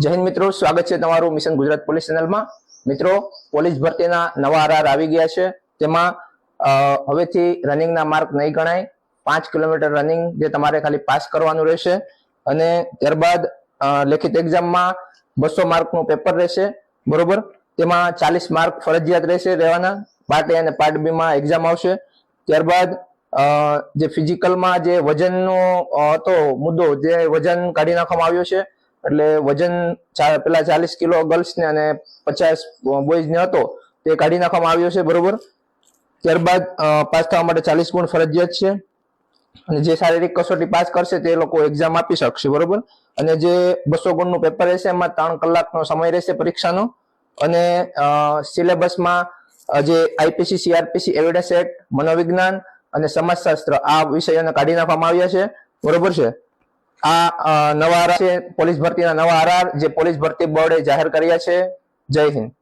જય મિત્રો, સ્વાગત છે તમારું મિશન ગુજરાત પોલીસ ચેનલમાં. મિત્રો, પોલીસ ભરતીના નવા આરાર આવી ગયા છે. તેમાં હવેથી રનિંગના માર્ક નહીં ગણાય. પાંચ કિલોમીટર રનિંગ જે તમારે ખાલી પાસ કરવાનું રહેશે. અને ત્યારબાદ લેખિત એક્ઝામમાં બસો માર્કનું પેપર રહેશે. બરોબર? તેમાં ચાલીસ માર્ક ફરજિયાત રહેશે રહેવાના. પાર્ટ એ અને પાર્ટ બી માં એક્ઝામ આવશે. ત્યારબાદ જે ફિઝિકલમાં જે વજનનો હતો મુદ્દો, જે વજન કાઢી નાખવામાં આવ્યો છે એટલે વજન પેલા ચાલીસ કિલો ગર્લ્સ ને અને પચાસ બોયઝ ને હતો, તે કાઢી નાખવામાં આવ્યો છે, બરોબર? ત્યારબાદ પાસ થવા માટે ચાલીસ ગુણ ફરજિયાત છે. અને જે શારીરિક કસોટી પાસ કરશે તે લોકો એક્ઝામ આપી શકશે, બરોબર? અને જે બસો ગુણનું પેપર રહેશે, એમાં ત્રણ કલાકનો સમય રહેશે પરીક્ષાનો. અને સિલેબસમાં જે આઈપીસી સીઆરપીસી એવિડન્સ એક્ટ મનોવિજ્ઞાન અને સમાજશાસ્ત્ર આ વિષયોને કાઢી નાખવામાં આવ્યા છે, બરોબર છે? આ નવા આરઆર છે. પોલીસ ભરતીના નવા આરઆર જે પોલીસ ભરતી બોર્ડે જાહેર કર્યા છે. જય હિન્દ.